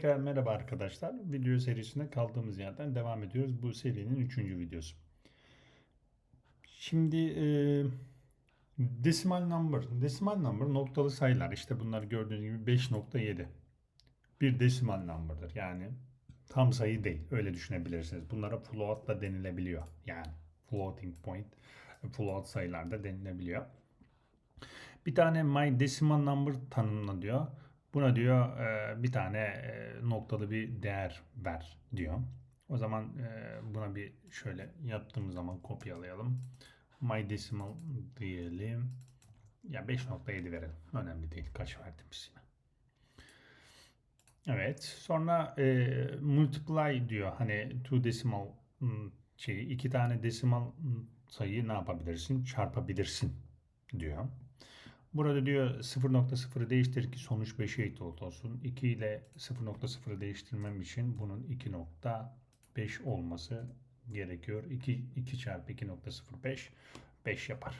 Tekrar merhaba arkadaşlar. Video serisine kaldığımız yerden devam ediyoruz. Bu serinin üçüncü videosu. Şimdi e, decimal number. Decimal number noktalı sayılar. İşte bunlar gördüğünüz gibi 5.7. Bir decimal number'dır. Yani tam sayı değil. Öyle düşünebilirsiniz. Bunlara float da denilebiliyor. Yani floating point, float sayılar da denilebiliyor. Bir tane my decimal number tanımla diyor. Buna diyor e, bir tane e, noktalı bir değer ver diyor. O zaman e, buna bir şöyle yaptığımız zaman kopyalayalım. My decimal diyelim. Ya 5.7 verelim. Önemli değil. Kaç verdiğimiz yine. Evet. Sonra e, multiply diyor. Hani two decimal ım, şeyi iki tane decimal sayıyı ne yapabilirsin? Çarpabilirsin diyor. Burada diyor 0.0'ı değiştir ki sonuç 5'e eşit olsun. 2 ile 0.0'ı değiştirmem için bunun 2.5 olması gerekiyor. 2, 2 çarpı 2.05 5 yapar.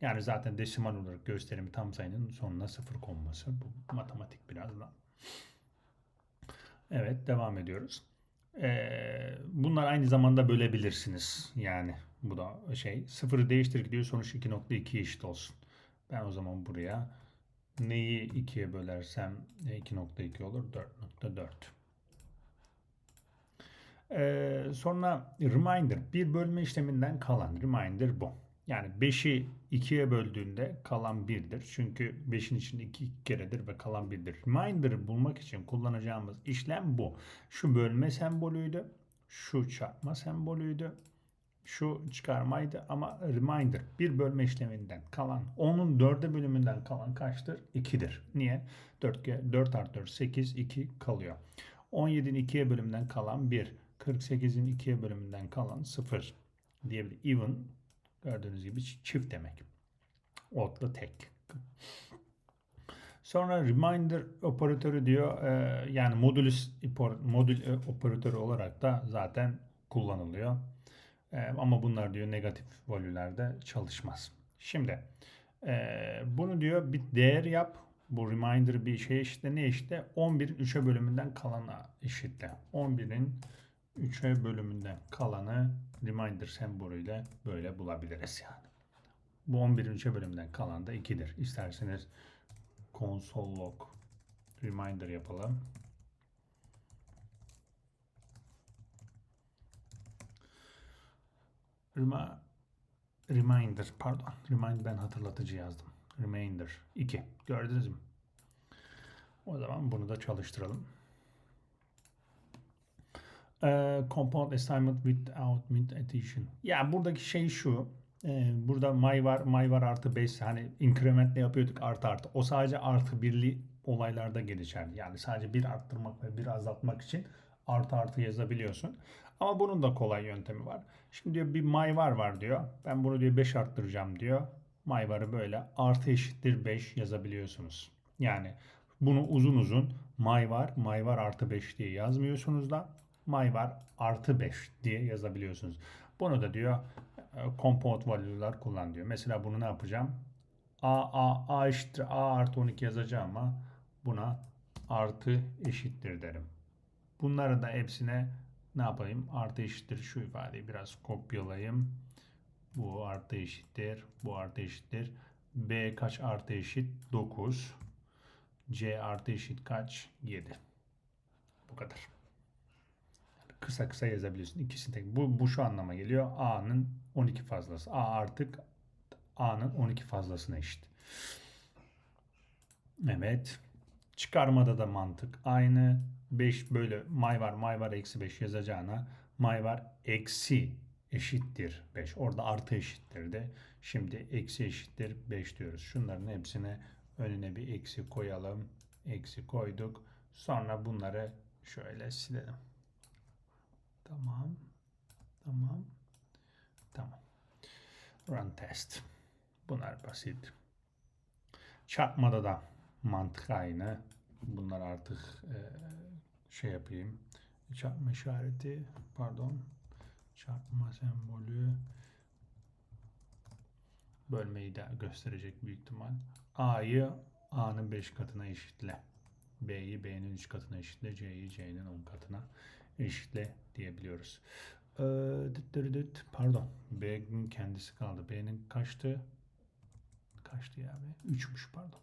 Yani zaten desimal olarak gösterimi tam sayının sonuna 0 konması. Bu matematik biraz da. Evet devam ediyoruz. Ee, bunlar aynı zamanda bölebilirsiniz. Yani bu da şey 0'ı değiştir diyor sonuç 2.2 eşit olsun. Ben o zaman buraya neyi 2'ye bölersem 2.2 olur 4.4. Ee, sonra reminder bir bölme işleminden kalan reminder bu. Yani 5'i 2'ye böldüğünde kalan 1'dir. Çünkü 5'in içinde 2 keredir ve kalan 1'dir. Reminder'ı bulmak için kullanacağımız işlem bu. Şu bölme sembolüydü. Şu çarpma sembolüydü şu çıkarmaydı ama reminder bir bölme işleminden kalan onun dörde bölümünden kalan kaçtır? 2'dir. Niye? 4, 4 artı 4 8 2 kalıyor. 17'nin 2'ye bölümünden kalan 1. 48'in 2'ye bölümünden kalan 0 diyebilir. Even gördüğünüz gibi çift demek. Odd'la tek. Sonra reminder operatörü diyor e, yani modülüs modül e, operatörü olarak da zaten kullanılıyor. E, ama bunlar diyor negatif valülerde çalışmaz. Şimdi e, bunu diyor bir değer yap. Bu reminder bir şey işte ne işte 11'in 3'e bölümünden kalana eşitle. 11'in 3'e bölümünden kalanı reminder sembolüyle böyle bulabiliriz yani. Bu 11'in 3'e bölümünden kalan da 2'dir. İsterseniz console log reminder yapalım. Rema, reminder pardon. Remind ben hatırlatıcı yazdım. Reminder 2. Gördünüz mü? O zaman bunu da çalıştıralım. Uh, compound assignment without mint addition. Ya buradaki şey şu. E, burada my var, my var artı 5 hani incrementle yapıyorduk artı artı. O sadece artı birli olaylarda geçerli. Yani sadece bir arttırmak ve bir azaltmak için artı artı yazabiliyorsun. Ama bunun da kolay yöntemi var. Şimdi diyor bir my var diyor. Ben bunu diyor 5 arttıracağım diyor. My varı böyle artı eşittir 5 yazabiliyorsunuz. Yani bunu uzun uzun my var, my var artı 5 diye yazmıyorsunuz da my var artı 5 diye yazabiliyorsunuz. Bunu da diyor e, compound value'lar kullan diyor. Mesela bunu ne yapacağım? A, A, A eşittir A artı 12 yazacağım ama buna artı eşittir derim. Bunları da hepsine ne yapayım? Artı eşittir şu ifadeyi biraz kopyalayayım. Bu artı eşittir. Bu artı eşittir. B kaç artı eşit? 9. C artı eşit kaç? 7. Bu kadar. kısa kısa yazabiliyorsun. İkisini tek. Bu, bu şu anlama geliyor. A'nın 12 fazlası. A artık A'nın 12 fazlasına eşit. Evet. Çıkarmada da mantık aynı. 5 böyle may var may var eksi 5 yazacağına may var eksi eşittir 5. Orada artı eşittir de. Şimdi eksi eşittir 5 diyoruz. Şunların hepsine önüne bir eksi koyalım. Eksi koyduk. Sonra bunları şöyle silelim. Tamam. Tamam. Tamam. Run test. Bunlar basit. Çarpmada da mantık aynı. Bunlar artık e, şey yapayım. Çarpma işareti pardon. Çarpma sembolü bölmeyi de gösterecek büyük ihtimal. A'yı A'nın 5 katına eşitle. B'yi B'nin 3 katına eşitle, C'yi C'nin 10 katına eşitle diyebiliyoruz. Ee, dıt. pardon. B'nin kendisi kaldı. B'nin kaçtı? Kaçtı ya B? 3'müş pardon.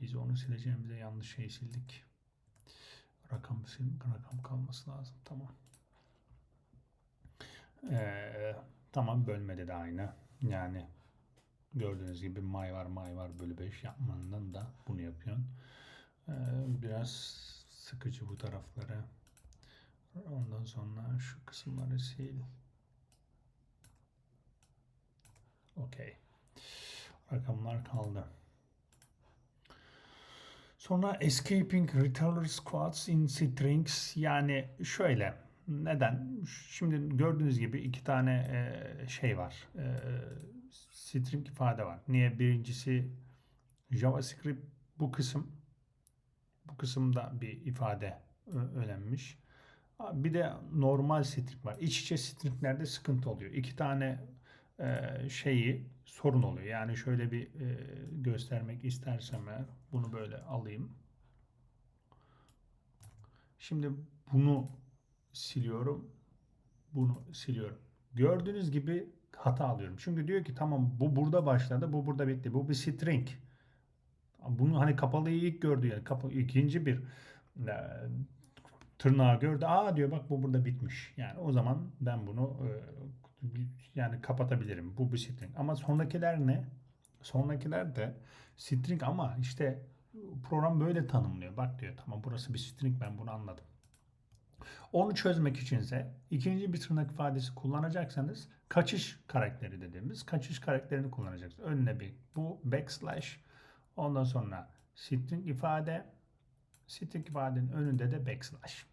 Biz onu sileceğimize yanlış şey sildik. Rakam sil, rakam kalması lazım. Tamam. Ee, tamam bölmede de aynı. Yani gördüğünüz gibi may var may var bölü 5 yapmanın da bunu yapıyorsun. Ee, biraz sıkıcı bu tarafları. Ondan sonra şu kısımları sil. Okey. Rakamlar kaldı. Sonra escaping retailer squads in strings yani şöyle neden? Şimdi gördüğünüz gibi iki tane e, şey var. E, string ifade var. Niye? Birincisi JavaScript bu kısım bu kısımda bir ifade ö- önemmiş. Bir de normal string var. İç içe stringlerde sıkıntı oluyor. İki tane e, şeyi sorun oluyor. Yani şöyle bir e, göstermek istersem eğer bunu böyle alayım. Şimdi bunu siliyorum. Bunu siliyorum. Gördüğünüz gibi hata alıyorum. Çünkü diyor ki tamam bu burada başladı, bu burada bitti. Bu bir string. Bunu hani kapalıyı ilk gördü yani kapalı ikinci bir e, tırnağı gördü. Aa diyor bak bu burada bitmiş. Yani o zaman ben bunu e, yani kapatabilirim. Bu bir string. Ama sonrakiler ne? Sonrakiler de string ama işte program böyle tanımlıyor. Bak diyor tamam burası bir string ben bunu anladım. Onu çözmek içinse ikinci bir tırnak ifadesi kullanacaksanız kaçış karakteri dediğimiz kaçış karakterini kullanacaksınız. Önüne bir bu backslash ondan sonra string ifade string ifadenin önünde de backslash.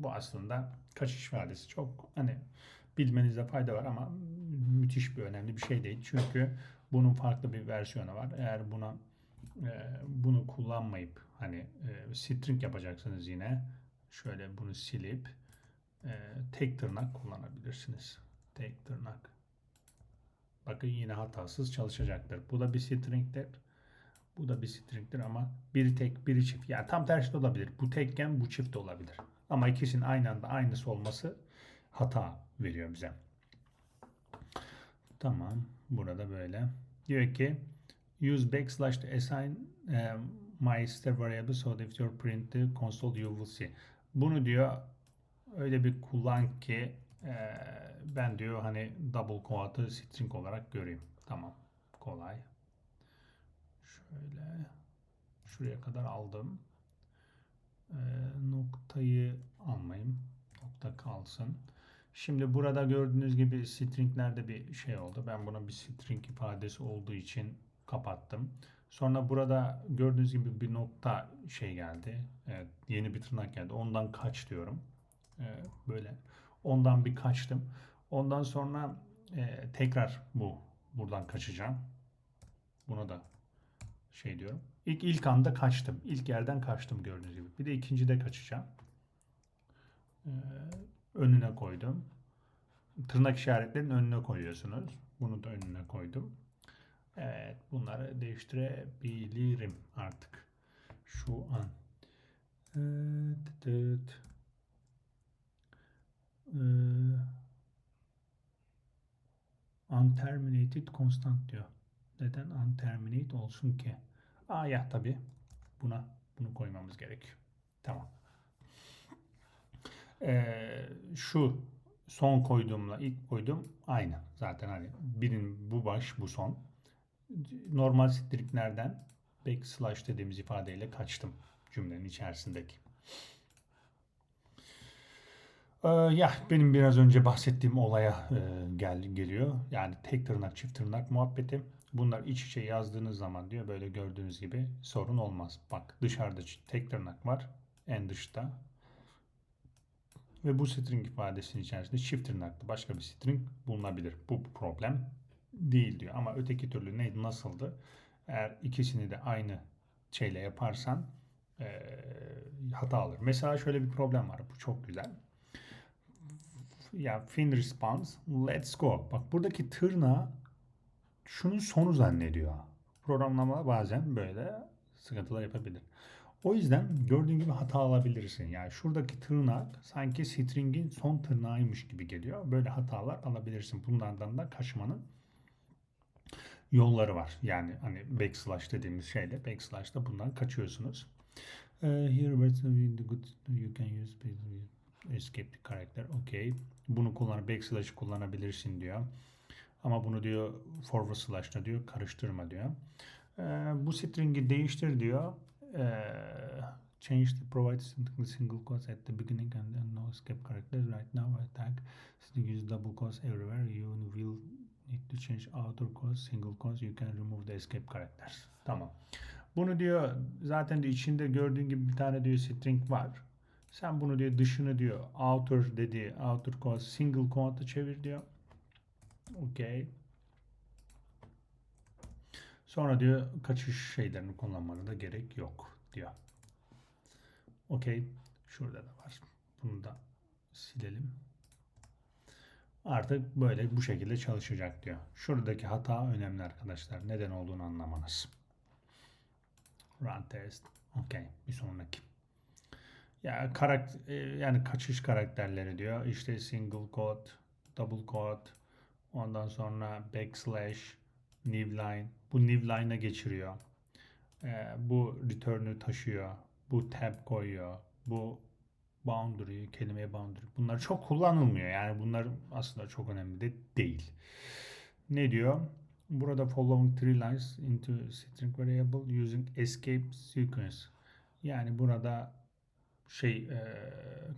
Bu aslında kaçış ifadesi çok hani bilmenizde fayda var ama müthiş bir önemli bir şey değil. Çünkü bunun farklı bir versiyonu var. Eğer buna e, bunu kullanmayıp hani e, string yapacaksınız yine şöyle bunu silip e, tek tırnak kullanabilirsiniz. Tek tırnak. Bakın yine hatasız çalışacaktır. Bu da bir string'tir. Bu da bir string'tir ama biri tek biri çift. Yani tam tersi de olabilir. Bu tekken bu çift de olabilir. Ama ikisinin aynı anda aynısı olması hata veriyor bize. Tamam. Burada böyle. Diyor ki use backslash to assign um, my step variable so that if you print the console you will see. Bunu diyor öyle bir kullan ki e, ben diyor hani double quote'ı string olarak göreyim. Tamam. Kolay. Şöyle şuraya kadar aldım. E, noktayı almayayım. Nokta kalsın. Şimdi burada gördüğünüz gibi stringlerde bir şey oldu. Ben buna bir string ifadesi olduğu için kapattım. Sonra burada gördüğünüz gibi bir nokta şey geldi. Evet, yeni bir tırnak geldi. Ondan kaç diyorum. Ee, böyle. Ondan bir kaçtım. Ondan sonra e, tekrar bu buradan kaçacağım. Buna da şey diyorum. İlk ilk anda kaçtım. İlk yerden kaçtım gördüğünüz gibi. Bir de ikinci de kaçacağım. Ee, önüne koydum. Tırnak işaretlerinin önüne koyuyorsunuz. Bunu da önüne koydum. Evet, bunları değiştirebilirim artık. Şu an. Evet. Ee, unterminated constant diyor. Neden unterminate olsun ki? Aa ya tabii. Buna bunu koymamız gerekiyor. Tamam. Ee, şu son koyduğumla ilk koyduğum aynı. Zaten hani birin bu baş bu son. Normal stringlerden backslash dediğimiz ifadeyle kaçtım cümlenin içerisindeki. Ee, ya benim biraz önce bahsettiğim olaya e, gel geliyor. Yani tek tırnak çift tırnak muhabbeti. Bunlar iç içe yazdığınız zaman diyor böyle gördüğünüz gibi sorun olmaz. Bak dışarıda tek tırnak var en dışta ve bu string ifadesinin içerisinde çift tırnaklı başka bir string bulunabilir. Bu problem değil diyor. Ama öteki türlü ne nasıldı? Eğer ikisini de aynı şeyle yaparsan e, hata alır. Mesela şöyle bir problem var. Bu çok güzel. Ya fin response let's go. Bak buradaki tırnağı şunun sonu zannediyor. Programlama bazen böyle sıkıntılar yapabilir. O yüzden gördüğün gibi hata alabilirsin. Yani şuradaki tırnak sanki string'in son tırnağıymış gibi geliyor. Böyle hatalar alabilirsin. Bunlardan da kaçmanın yolları var. Yani hani backslash dediğimiz şeyle backslash'ta bundan kaçıyorsunuz. Uh, here good you can use escape the character. Bunu kullan backslash kullanabilirsin diyor. Ama bunu diyor forward slash'ta diyor karıştırma diyor. Ee, bu string'i değiştir diyor. Ee, change the provide single quotes at the beginning and then no escape characters right now attack string use double quotes everywhere you will need to change outer quotes single quotes you can remove the escape characters tamam bunu diyor zaten de içinde gördüğün gibi bir tane diyor string var sen bunu diyor dışını diyor outer dediği outer quotes single quote'a çevir diyor okey Sonra diyor kaçış şeylerini kullanmana da gerek yok diyor. Okey. Şurada da var. Bunu da silelim. Artık böyle bu şekilde çalışacak diyor. Şuradaki hata önemli arkadaşlar. Neden olduğunu anlamanız. Run test. Okey. Bir sonraki. Ya karakter yani kaçış karakterleri diyor. İşte single quote, double quote, ondan sonra backslash, new line. Bu new line'a geçiriyor. Ee, bu return'ü taşıyor. Bu tab koyuyor. Bu boundary, kelimeye boundary. Bunlar çok kullanılmıyor. Yani bunlar aslında çok önemli de değil. Ne diyor? Burada following three lines into string variable using escape sequence. Yani burada şey e,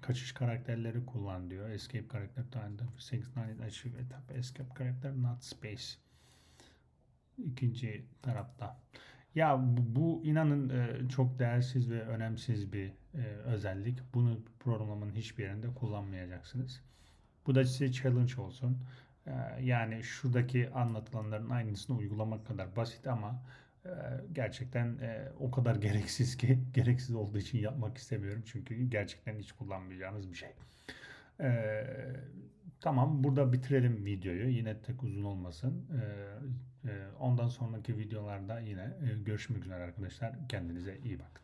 kaçış karakterleri kullan diyor. Escape karakter six nine achieve etap escape karakter not space ikinci tarafta. Ya bu, bu inanın e, çok değersiz ve önemsiz bir e, özellik. Bunu programlamanın hiçbir yerinde kullanmayacaksınız. Bu da size challenge olsun. E, yani şuradaki anlatılanların aynısını uygulamak kadar basit ama gerçekten e, o kadar gereksiz ki gereksiz olduğu için yapmak istemiyorum. Çünkü gerçekten hiç kullanmayacağınız bir şey. E, tamam burada bitirelim videoyu. Yine tek uzun olmasın. E, e, ondan sonraki videolarda yine e, görüşmek üzere arkadaşlar. Kendinize iyi bakın.